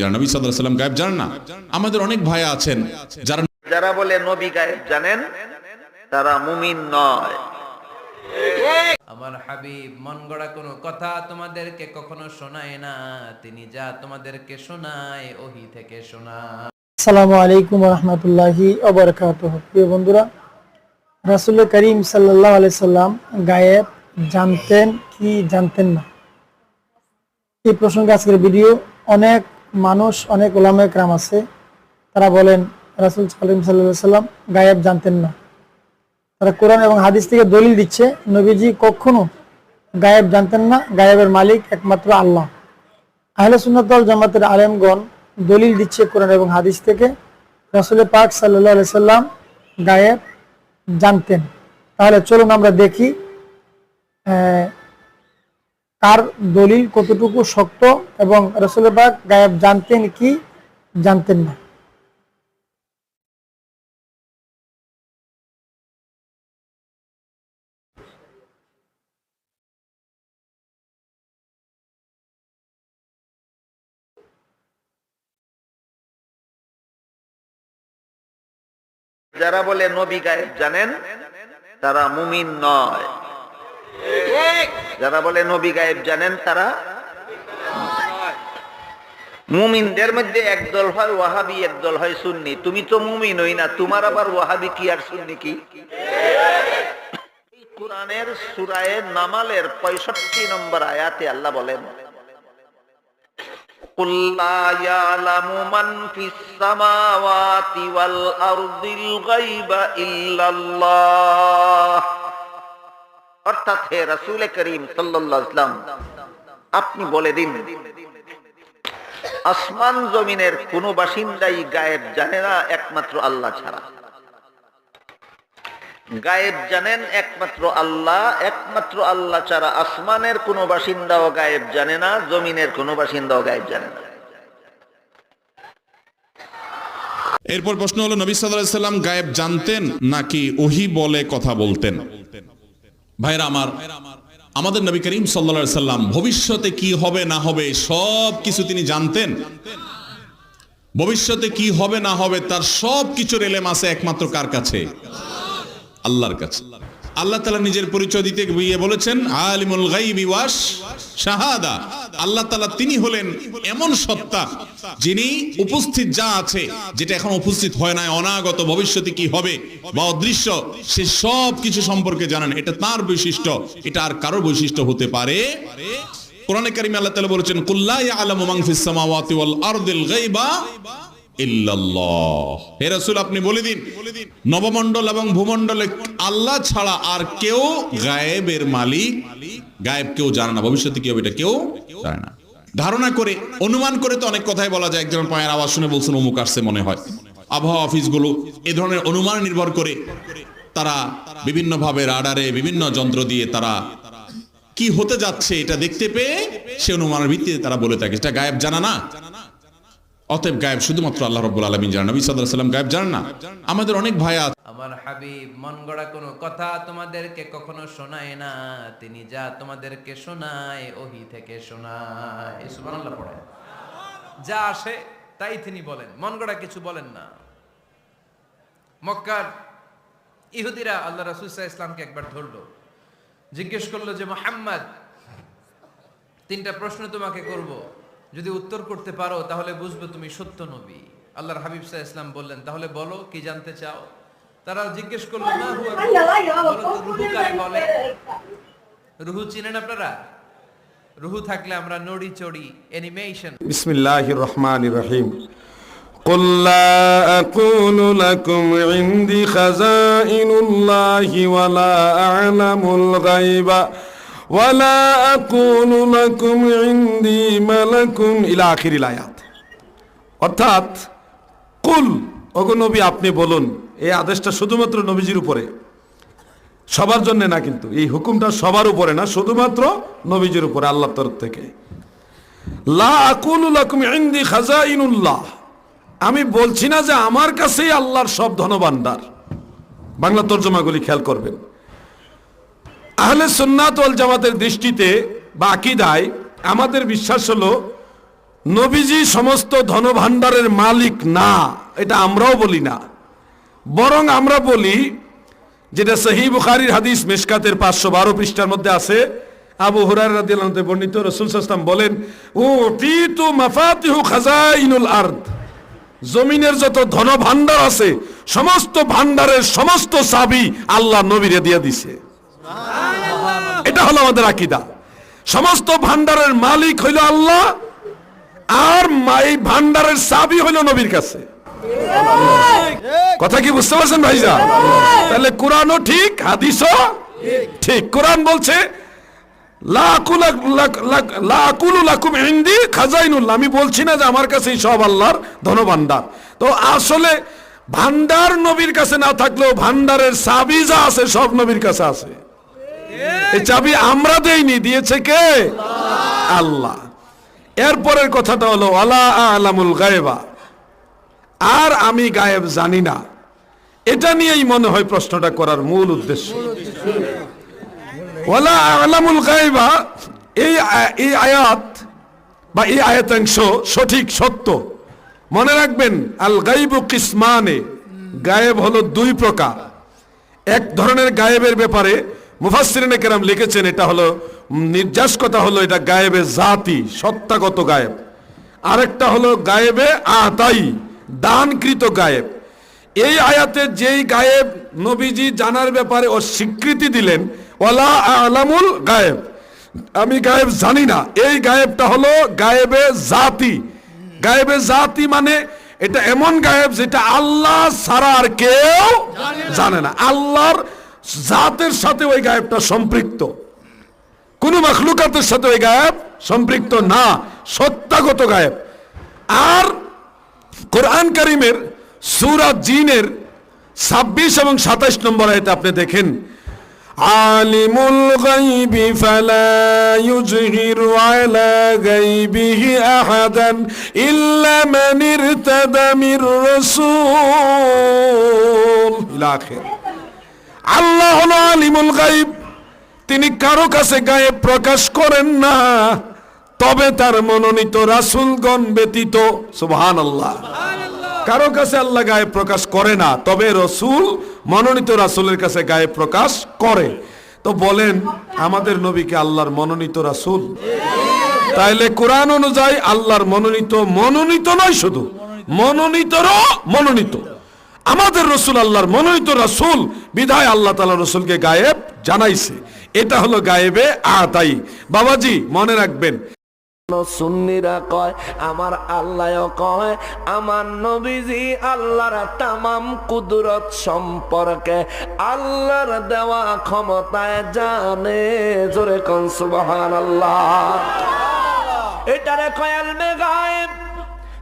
যারা নবী সাল্লাল্লাহু আলাইহি সাল্লাম গায়েব জানেন না আমাদের অনেক ভাই আছেন যারা যারা বলে নবী গায়েব জানেন তারা মুমিন নয়। আমার হাবিব মন গড়া কোনো কথা তোমাদেরকে কখনো শোনায় না। তিনি যা তোমাদেরকে শোনায় ওহি থেকে শোনায়। আসসালামু আলাইকুম রহমতুল্লাহি অবরকাত প্রিয় বন্ধুরা রাসুল করিম সাল্লাহ আলাই সাল্লাম গায়েব জানতেন কি জানতেন না? এই প্রসঙ্গে আজকের ভিডিও অনেক মানুষ, অনেক ওলামে ক্রাম আছে, তারা বলেন, রাসুল সালিম সাল্লাহ সাল্লাম গায়েব জানতেন না। তারা কোরআন এবং হাদিস থেকে দলিল দিচ্ছে, নবীজি কখনো গায়েব জানতেন না, গায়েবের মালিক একমাত্র আল্লাহ। আহলে সুন্নাতল জামাতের আলেমগণ দলিল দিচ্ছে কোরআন এবং হাদিস থেকে রাসুল পাক সাল্লাহ সাল্লাম গায়েব জানতেন। তাহলে চলুন আমরা দেখি কার দলিল কতটুকু শক্ত এবং রসুল পাক গায়েব জানতেন কি জানতেন না? যারা বলে নবী গায়েব জানেন, তারা মুমিন নয়। যারা বলে নবী গায়েব জানেন তারা মুমিনদের মধ্যে একদল হয় ওয়াহাবি, একদল হয় সুন্নি। তুমি তো মুমিন হই না, তোমার আবার ওয়াহাবি কি আর সুন্নি কি? কোরআনের সুরায়ে নামালের পঁয়ষট্টি নম্বর আয়াতে আল্লাহ বলেন قل অর্থাৎ হে রাসূল করিম ওয়াসাল্লাম আপনি বলে দিন, আসমান জমিনের কোন বাসিন্দাই গায়েব জানে না একমাত্র আল্লাহ ছাড়া। গায়েব জানেন একমাত্র আল্লাহ একমাত্র আল্লাহ ছাড়া আসমানের কোন বাসিন্দাও গায়েব জানে না, জমিনের কোন বাসিন্দাও গায়েব জানে না। এরপর প্রশ্ন হলো, নবী সাল্লাম গায়েব জানতেন নাকি ওহি বলে কথা বলতেন? ভাইরা আমার, আমাদের নবী করিম সাল্লা সাল্লাম ভবিষ্যতে কি হবে না হবে সব কিছু তিনি জানতেন। ভবিষ্যতে কি হবে না হবে তার সব কিছুর এলেম আছে একমাত্র কার কাছে? আল্লাহর কাছে। আল্লাহ তালা নিজের পরিচয় দিতে গিয়ে বলেছেন, আলিমুল শাহাদা। আল্লাহ তালা তিনি হলেন এমন সত্তা যিনি উপস্থিত যা আছে, যেটা এখন উপস্থিত হয় না অনাগত ভবিষ্যতে কি হবে বা অদৃশ্য, সে সব কিছু সম্পর্কে জানেন। এটা তার বৈশিষ্ট্য, এটা আর কারও বৈশিষ্ট্য হতে পারে। কোরআনে কারিমে আল্লাহ তাআলা বলেছেন, কুল্লা ইয়ালামু ফিস সামাওয়াতি ওয়াল আরদিল গায়বা ইল্লাল্লাহ। বলে দিন। নবমণ্ডল এবং ভূমণ্ডলে আল্লাহ ছাড়া আর কেউ গায়েবের মালিক, গায়েব কেউ জানে না। ভবিষ্যতে কি হবে এটা কেউ জানে না। ধারণা করে, অনুমান করে তো অনেক কথাই বলা যায়। একজন পায়ের আওয়াজ শুনে বলছেন, অমুক আসছে মনে হয়। আবহাওয়া অফিসগুলো এ ধরনের অনুমান নির্ভর করে তারা বিভিন্নভাবে রাডারে বিভিন্ন যন্ত্র দিয়ে তারা কি হতে যাচ্ছে এটা দেখতে পেয়ে সে অনুমানের ভিত্তিতে তারা বলে থাকে। এটা গায়েব জানা না। অতএব গায়েব শুধুমাত্র আল্লাহ রব্বুল আলমিন জানেন। নবী সাল্লাহ সাল্লাম গায়েব জানেন না? আমাদের অনেক ভাই আছে। আমার হাবিব, মন গড়া কোনো কথা তোমাদেরকে কখনো শোনায় না। তিনি যা তোমাদেরকে শোনায়, ওহি থেকে শোনায়। সুবহানাল্লাহ পড়ে। যা আসে, তাই তিনি বলেন। মন গড়া কিছু বলেন না। মক্কার ইহুদিরা আল্লাহ রাসূল সাল্লাল্লাহু আলাইহি ইসলামকে একবার ধরলো। জিজ্ঞেস করল যে, মোহাম্মদ, তিনটা প্রশ্ন তোমাকে করব। যদি উত্তর করতে পারো তাহলে বুঝবে তুমি সত্য নবী আল্লাহর হাবিব সাহা ইসলাম বললেন তাহলে বলো কি জানতে চাও তারা জিজ্ঞেস করলো না হুয়া রূহ। বলো তো রুহু কারে বলে রুহু চিনেন আপনারা রুহু থাকলে আমরা নড়ি চড়ি অ্যানিমেশন بسم الله الرحمن الرحيم قل لا أقول لكم عندي خزائن الله ولا أعلم الغيب ولا أقول لكم عندي ملك إلى آخر الآيات অর্থাৎ কুল ওগো নবী আপনি বলুন এই আদেশটা শুধুমাত্র নবীজির উপরে সবার জন্য না কিন্তু এই হুকুমটা সবার উপরে না শুধুমাত্র নবীজির উপরে আল্লাহর তরফ থেকে লা আকুলু লাকুম ইনদি খাজাইনুল্লাহ আমি বলছি না যে আমার কাছেই আল্লাহর সব ধনভাণ্ডার বাংলা তর্জমাগুলি খেয়াল করবেন আহলে সুন্নাত ওয়াল জামাতের দৃষ্টিতে বা আকিদায় আমাদের বিশ্বাস হলো, নবীজি সমস্ত ধনভাণ্ডারের মালিক না, এটা আমরাও বলি না। বরং আমরা বলি, যেটা সহি বুখারির হাদিস মেশকাতের পাঁচশো বারো পৃষ্ঠার মধ্যে আছে, আবু হুরার রাদিয়াল্লাহু বর্ণিত, রাসূল সাল্লাল্লাহু বলেন ও তিতু মাফাতিহু খাজাইনুল আরদ। জমিনের যত ধন ভাণ্ডার আছে, সমস্ত ভাণ্ডারের সমস্ত চাবি আল্লাহ নবীরে দিয়ে দিছে। এটা হলো আমাদের আকীদা। সমস্ত ভাণ্ডারের মালিক হইল আল্লাহ, আর মা- এই ভাণ্ডারের চাবি হইল নবীর কাছে। কথা কি বুঝতে পারছেন ভাইজা তাহলে কোরআনও ঠিক, হাদিসও ঠিক। কোরআন বলছে। আমি বলছি না যে আমার কাছেই সব আল্লাহর ধনভাণ্ডার। তো আসলে ভান্ডার নবীর কাছে না থাকলেও ভান্ডারের যা আছে সব নবীর কাছে আছে। এই চাবি আমরা দেইনি, দিয়েছে কে? আল্লাহ। এরপরের কথাটা হলো আলা আলামুল গায়েবা। আর আমি গায়েব জানি না। এটা নিয়েই মনে হয় প্রশ্নটা করার মূল উদ্দেশ্য। ওয়ালা আলামুল গায়েবা, এই এই আয়াত বা এই আয়াতাংশ সঠিক, সত্য। মনে রাখবেন, আল গাইবু কিসমানে, গায়েব হলো দুই প্রকার। এক ধরনের গায়েবের ব্যাপারে মুফাসসিরিনে কেরাম লিখেছেন, এটা হলো নির্যাস কথা হলো, এটা গায়েবে জাতি, সত্তাগত গায়েব। আরেকটা হলো, গায়েবে আতাই, দানকৃত গায়েব। এই আয়াতে যেই গায়েব নবীজি জানার ব্যাপারে ও স্বীকৃতি দিলেন, ওয়ালা আলামুল গায়েব। আমি গায়েব জানি না, এই গায়েবটা হলো গায়েবে জাতি। গায়েবে জাতি মানে এটা এমন গায়েব যেটা আল্লাহ ছাড়া আর কেউ জানে না। আল্লাহর জাতের সাথে ওই গায়েবটা সম্পৃক্ত। কোন মখলুকাতের সাথে ওই গায়েব সম্পৃক্ত না সত্যাগত গায়েব। আর কোরআন করিমের সুরা জিনের ছাব্বিশ এবং সাতাইশ নম্বর আয়তে আপনি দেখেন, আলিমুল আল্লাহ হলো আলিমুল গাইব তিনি কারও কাছে গায়ে প্রকাশ করেন না। তবে তার মনোনীত রাসুলগণ ব্যতীত সুবহান আল্লাহ কারও কাছে আল্লাহ গায়ে প্রকাশ করে না, তবে রসুল, মনোনীত রাসুলের কাছে গায়ে প্রকাশ করে। তো বলেন, আমাদের নবীকে আল্লাহর মনোনীত রাসুল? তাইলে কোরআন অনুযায়ী আল্লাহর মনোনীত মনোনীত নয় শুধু, মনোনীতরও মনোনীত। আমাদের রসুল আল্লাহর মনোনীত রাসুল, বিধায় আল্লাহ তালা রসুলকে গায়েব জানাইছে। এটা হলো গায়েবে আতাই। বাবাজি, মনে রাখবেন। সুন্নিরা কয়, আমার আল্লাহ কয়, আমার নবীজি আল্লাহর তামাম কুদরত সম্পর্কে আল্লাহর দেওয়া ক্ষমতায় জানে। জোরে কোন সুবহানাল্লাহ। এটারে কয় ইলমে গায়েব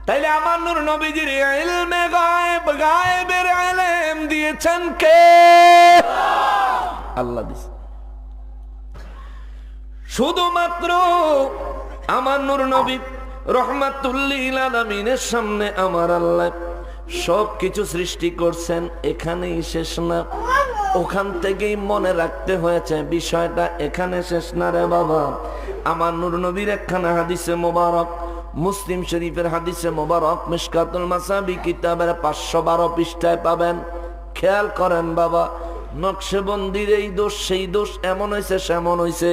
তাইলে আমার নূর নবীজির ইলমে গায়েব, গায়েবের ইলম দিয়েছেন কে? আল্লাহ দিয়েছে শুধুমাত্র আমার নূর নবী রহমাতুল্লিল আলমিনের সামনে আমার আল্লাহ সব কিছু সৃষ্টি করছেন, এখানেই শেষ না। ওখান থেকেই মনে রাখতে হয়েছে, বিষয়টা এখানে শেষ না রে বাবা। আমার নূর নবীর একখানা হাদিসে মোবারক মুসলিম শরীফের হাদিসে মোবারক মিশকাতুল মাসাবি কিতাবের পাঁচশো বারো পৃষ্ঠায় পাবেন। খেয়াল করেন বাবা, নকশেবন্দির এই দোষ, সেই দোষ এমন হয়েছে সেমন হয়েছে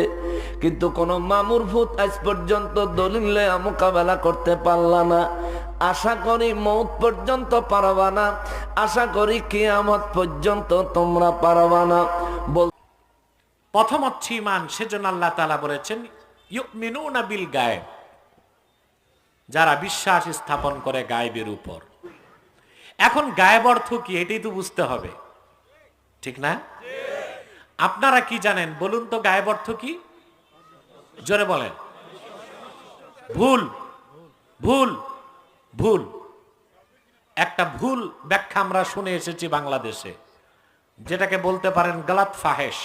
কিন্তু কোন মামুর ভূত আজ পর্যন্ত দলিলে মোকাবেলা করতে পারলা না। আশা করি মৌত পর্যন্ত পারবা না। আশা করি কিয়ামত পর্যন্ত তোমরা পারবা না। প্রথম হচ্ছে ইমান সেজন্য আল্লাহ তালা বলেছেন, ইউমিনুনা বিল গায়েব। যারা বিশ্বাস স্থাপন করে গায়েবের উপর। এখন গায়েব অর্থ কি, এটাই তো বুঝতে হবে। ঠিক না? আপনারা কি জানেন, বলুন তো গায়েব অর্থ কি? জোরে বলেন। ভুল ভুল ভুল। একটা ভুল ব্যাখ্যা আমরা শুনে এসেছি বাংলাদেশে, যেটাকে বলতে পারেন গলাত ফাহেশ।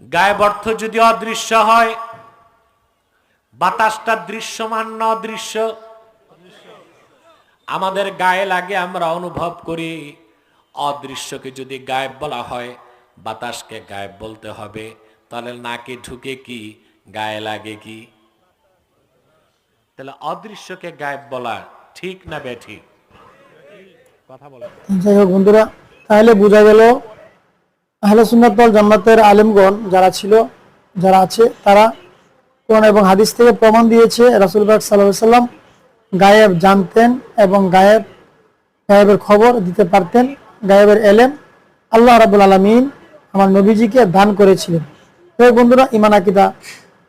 গায়েব অর্থ যদি অদৃশ্য হয় বাতাসটা দৃশ্যমান না অদৃশ্য আমাদের গায়ে লাগে, আমরা অনুভব করি। অদৃশ্যকে যদি গায়েব বলা হয়, বাতাসকে গায়েব বলতে হবে। তাহলে নাকে ঢুকে কি, গায়ে লাগে কি? তাহলে অদৃশ্যকে গায়েব বলা ঠিক না বেঠিক? কথা বলে। যাই হোক বন্ধুরা, তাহলে বোঝা গেল, আহলে সুন্নাতল জান্নাতের আলেমগণ যারা ছিল, যারা আছে, তারা কোরআন এবং হাদিস থেকে প্রমাণ দিয়েছে, রাসুল বাগ সাল্লাহ সাল্লাম গায়েব জানতেন এবং গায়েব, গায়েবের খবর দিতে পারতেন, গায়েবের এলেম আল্লাহ রাবুল আলমিন আমার নবীজিকে দান করেছিলেন। তো বন্ধুরা ইমান আকিদা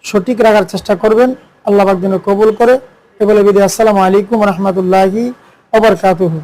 সঠিক রাখার চেষ্টা করবেন, আল্লাহ পাক যেন কবুল করে। এ বিদায়, আসসালামু আলাইকুম রহমতুল্লাহি ওবরকাতুহু